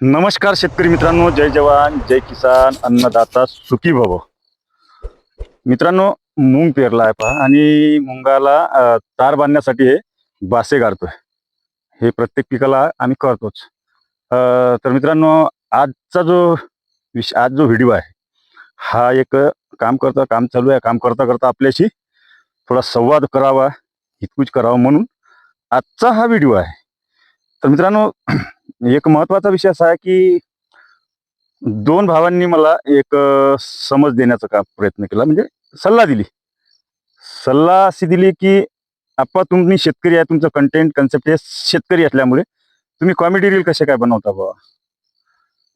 नमस्कार शेतकरी मित्रांनो जय जवान जय किसान अन्नदाता सुखी भव. मित्रांनो मूग पेरला आहे पहा आणि मुंगाला तार बांधण्यासाठी हे बासे गाडतोय हे प्रत्येक पिकाला आम्ही करतोच. तर मित्रांनो आजचा जो विष आज जो व्हिडिओ आहे हा एक काम करता काम चालू आहे. काम करता करता आपल्याशी थोडा संवाद करावा हितकूच करावा म्हणून आजचा हा व्हिडिओ आहे. तर मित्रांनो एक महत्त्वाचा विषय असा आहे की दोन भावांनी मला एक समज देण्याचा का प्रयत्न केला म्हणजे सल्ला दिली. सल्ला अशी दिली की आप्पा तुम्ही शेतकरी आहे तुमचं कंटेंट कन्सेप्ट हे शेतकरी असल्यामुळे तुम्ही कॉमेडी रील कसे काय बनवता बा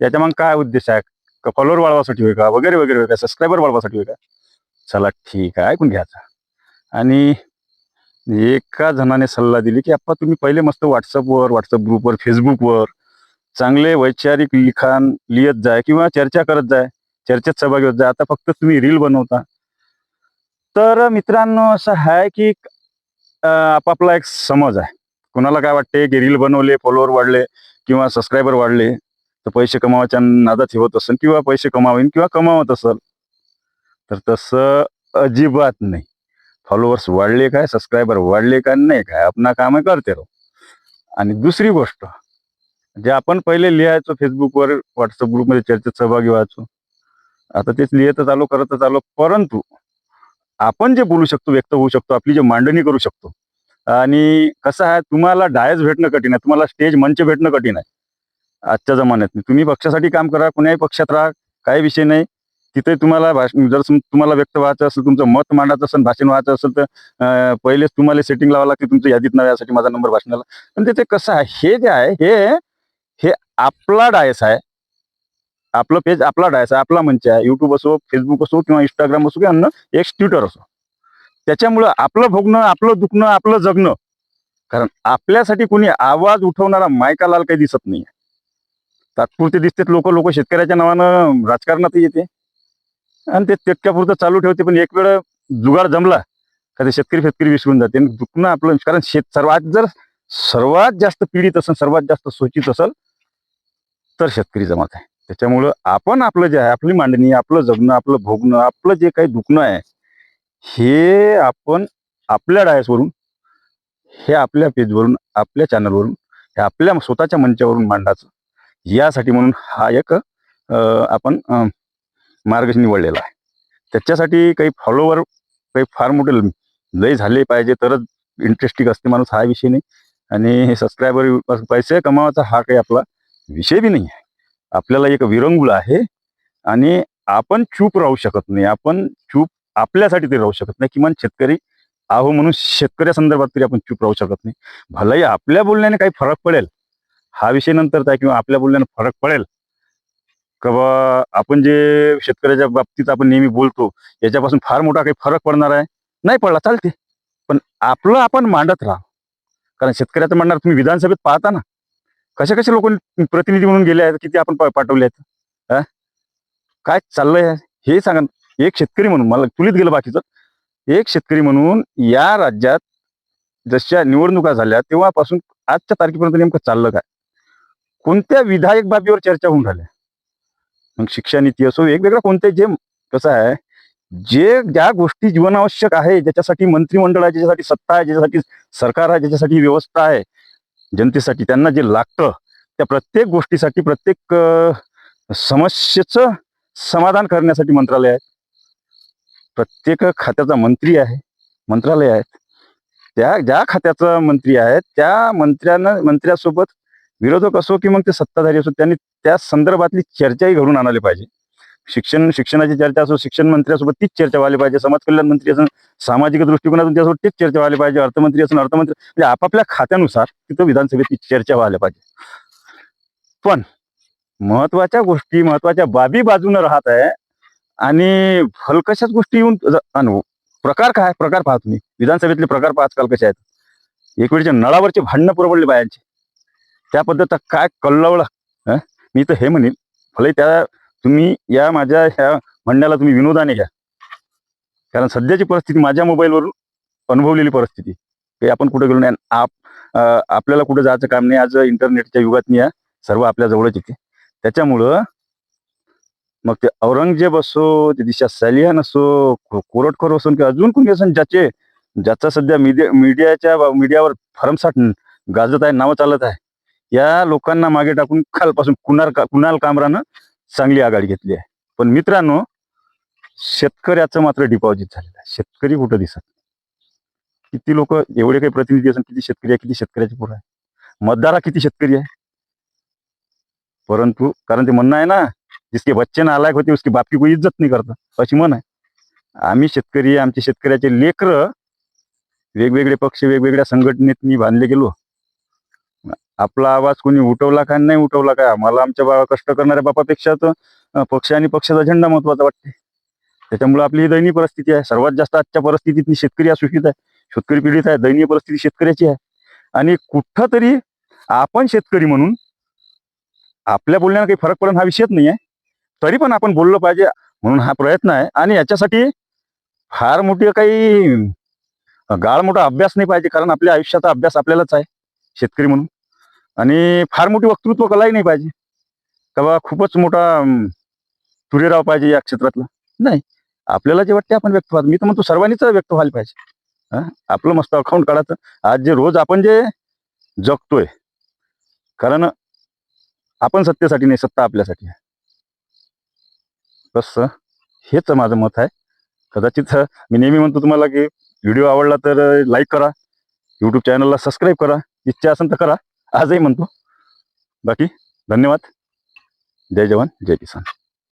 याच्या मग काय उद्देश आहे? का फॉलोअर वाढवासाठी होय का? वगैरे वगैरे होय का सबस्क्रायबर वाढवासाठी होय का? चला ठीक आहे ऐकून घ्यायचा आणि एका जणाने सल्ला दिली की आप्पा तुम्ही पहिले मस्त व्हॉट्सअपवर व्हॉट्सअप ग्रुपवर फेसबुकवर चांगले वैचारिक लिखाण लिहित जाय किंवा चर्चा करत जाय चर्चेत सहभागी होत जाय. आता फक्त तुम्ही रील बनवता. तर मित्रांनो असं आहे की आपापला एक समज आहे. कोणाला काय वाटते की रील बनवले फॉलोअर वाढले किंवा सबस्क्रायबर वाढले तर पैसे कमावाच्या नादात हे होत असेल किंवा पैसे कमावीन किंवा कमावत असेल तर तसं अजिबात नाही. फॉलोअर्स वाढले काय सबस्क्रायबर वाढले का नाही काय आपणा काम करते राहू. आणि दुसरी गोष्ट जे आपण पहिले लिहायचो फेसबुकवर व्हॉट्सअप ग्रुपमध्ये चर्चेत सहभागी व्हायचो आता तेच लिहितच आलो करतच आलो परंतु आपण जे बोलू शकतो व्यक्त होऊ शकतो आपली जे मांडणी करू शकतो आणि कसं आहे तुम्हाला डायस भेटणं कठीण आहे तुम्हाला स्टेज मंच भेटणं कठीण आहे. आजच्या जमान्यात तुम्ही पक्षासाठी काम करा कुणाही पक्षात राहा काही विषय नाही. तिथे तुम्हाला भाषण जर सम- तुम्हाला व्यक्त व्हायचं असेल तुमचं मत मांडायचं असेल भाषण व्हायचं असेल तर पहिलेच तुम्हाला सेटिंग लावा लागते तुमच्या यादीत नाव यासाठी माझा नंबर भाषणाला. पण ते कसं आहे हे जे आहे हे हे आपला डायस आहे. आपलं पेज आपला डायस आहे आपला मंच आहे. युट्यूब असो फेसबुक असो किंवा इंस्टाग्राम असो किंवा अन्य एक ट्विटर असो. त्याच्यामुळं आपलं भोगणं आपलं दुखणं आपलं जगणं कारण आपल्यासाठी कोणी आवाज उठवणारा मायका लाल काही दिसत नाही तात्पुरते दिसतात लोक लोक शेतकऱ्याच्या नावानं राजकारणात येते. आणि ते तितक्यापुरतं चालू ठेवते पण एक वेळ जुगार जमला का ते शेतकरी शेतकरी विसरून जाते. आणि दुखणं आपलं कारण शेत सर्वात जर सर्वात जास्त पीडित असेल सर्वात जास्त शोषित असेल तर शेतकरी जमात आहे. त्याच्यामुळं आपण आपलं जे आहे आपली मांडणी आपलं जगणं आपलं भोगणं आपलं जे काही दुखणं आहे हे आपण आपल्या डायसवरून हे आपल्या पेजवरून आपल्या चॅनलवरून हे आपल्या स्वतःच्या मंचावरून मांडायचं. यासाठी म्हणून हा एक आपण मार्ग निवडलेला आहे. त्याच्यासाठी काही फॉलोवर काही फार मोठे लय झाले पाहिजे तरच इंटरेस्टिंग असते माणूस हा विषय नाही. आणि हे सबस्क्रायबर पैसे कमावायचा हा काही आपला विषय बी नाही आहे. आपल्याला एक विरंगुळ आहे आणि आपण चूप राहू शकत नाही. आपण चूप आपल्यासाठी तरी राहू शकत नाही. किमान शेतकरी आहो म्हणून शेतकऱ्या संदर्भात तरी आपण चूप राहू शकत नाही. भलाही आपल्या बोलण्याने काही फरक पडेल. हा विषय नंतरचा आहे किंवा आपल्या बोलण्याने फरक पडेल. का बा आपण जे शेतकऱ्याच्या बाबतीत आपण नेहमी बोलतो याच्यापासून फार मोठा काही फरक पडणार आहे? नाही पडला चालते. पण आपलं आपण मांडत राहा. कारण शेतकऱ्याचं म्हणणार तुम्ही विधानसभेत पाहता ना. कसे कसे लोक प्रतिनिधी म्हणून गेले आहेत किती आपण पाठवले आहेत? हा? काय चाललंय? हे सांगा एक शेतकरी म्हणून मला तुलीत गेलं बाकीचं. एक शेतकरी म्हणून या राज्यात जशा निवडणुका झाल्या तेव्हापासून आजच्या तारखेपर्यंत नेमकं चाललं काय? कोणत्या विधायक बाबीवर चर्चा होऊन राहिल्या? मग शिक्षा नीती असो वेगवेगळं कोणते जे कसं आहे जे ज्या गोष्टी जीवनावश्यक आहे ज्याच्यासाठी मंत्रिमंडळ आहे ज्याच्यासाठी सत्ता आहे ज्याच्यासाठी सरकार आहे ज्याच्यासाठी व्यवस्था आहे जनतेसाठी त्यांना जे लागतं त्या प्रत्येक गोष्टीसाठी प्रत्येक समस्येचं समाधान करण्यासाठी मंत्रालय आहे प्रत्येक खात्याचा मंत्री आहे मंत्रालय आहेत. त्या ज्या खात्याचा मंत्री आहे त्या मंत्र्यानं मंत्र्यासोबत विरोधक असो की मग ते सत्ताधारी असो त्यांनी त्या संदर्भातली चर्चाही घडून आणायला पाहिजे. शिक्षण शिक्षणाची चर्चा असो शिक्षण मंत्र्यासोबत तीच चर्चा व्हायला पाहिजे. समाज कल्याण मंत्री असून सामाजिक दृष्टिकोनातून त्यासोबत तीच चर्चा व्हायला पाहिजे. अर्थमंत्री असून अर्थमंत्री म्हणजे आपापल्या खात्यानुसार तिथं विधानसभेत चर्चा व्हायला पाहिजे. पण महत्त्वाच्या गोष्टी महत्त्वाच्या बाबी बाजूनं राहत आहे आणि हलकशाच गोष्टी येऊन प्रकार काय? प्रकार पाहा तुम्ही. विधानसभेतले प्रकार पाहत आजकाल कसे आहेत. एक वेळच्या नळावरचे भांडणं पुरवडले बायांचे. त्या पद्धत काय कल्लवलं मी तर हे म्हणेन भले त्या तुम्ही या माझ्या ह्या म्हणण्याला तुम्ही विनोदाने घ्या. कारण सध्याची परिस्थिती माझ्या मोबाईलवरून अनुभवलेली परिस्थिती. की आपण कुठे गेलो नाही. आप आपल्याला कुठे जायचं काम नाही. आज इंटरनेटच्या युगात नाही सर्व आपल्या जवळच येते. त्याच्यामुळं मग ते औरंगजेब असो ते दिशा सॅलियन असो कोरटखोर कोरटकर असो किंवा अजून कोणी असो ज्याचे ज्याचा सध्या मीडिया मीडियाच्या मीडियावर फरमसाट गाजत आहे नावं चालत आहे या लोकांना मागे टाकून कालपासून कुणाल का कुणाल कामरानं चांगली आघाडी घेतली आहे. पण मित्रांनो शेतकऱ्याचं मात्र डिपॉझिट झालेलं आहे. शेतकरी कुठं दिसत किती लोक एवढे काही प्रतिनिधी असून किती शेतकरी आहे किती शेतकऱ्याचे पोरं आहे मतदारा किती शेतकरी आहे? परंतु कारण ते म्हणणं आहे ना जिसके बच्चे नालायक होते उसकी बापकी कोई इज्जत नाही करता. अशी म्हण आहे. आम्ही शेतकरी आमचे शेतकऱ्याचे लेकर वेगवेगळे पक्ष वेगवेगळ्या संघटनेत बांधले गेलो. आपला आवाज कोणी उठवला का नाही उठवला काय? आम्हाला आमच्या बा कष्ट करणाऱ्या बापापेक्षा तर पक्ष आणि पक्षाचा झेंडा महत्त्वाचा वाटते. त्याच्यामुळे आपली ही दयनीय परिस्थिती आहे. सर्वात जास्त आजच्या परिस्थितीत शेतकरी असूषित आहे. शेतकरी पीडित आहे. दयनीय परिस्थिती शेतकऱ्याची आहे. आणि कुठं तरी आपण शेतकरी म्हणून आपल्या बोलण्याला काही फरक पडून हा विषयच नाही आहे. तरी पण आपण बोललं पाहिजे म्हणून हा प्रयत्न आहे. आणि याच्यासाठी फार मोठी काही गाळ मोठा अभ्यास नाही पाहिजे. कारण आपल्या आयुष्याचा अभ्यास आपल्यालाच आहे. शेतकरी म्हणून. आणि फार मोठी वक्तृत्व कलाही नाही पाहिजे. का बा खूपच मोठा अं, तुरेराव पाहिजे या क्षेत्रातला. नाही. आपल्याला जे वाटते आपण व्यक्त व्हा मी तर म्हणतो सर्वांनीच व्यक्त व्हायला पाहिजे. आपलं मस्त अकाउंट काढायचं. आज जे रोज आपण जे जगतोय कारण आपण सत्तेसाठी नाही सत्ता आपल्यासाठी आहे. बस हेच माझं मत आहे. कदाचित मी नेहमी म्हणतो तुम्हाला की व्हिडिओ आवडला तर लाईक करा. यूट्यूब चॅनलला सबस्क्राईब करा. इच्छा असेल तर करा. आजही म्हणतो. बाकी धन्यवाद. जय जवान जय किसान.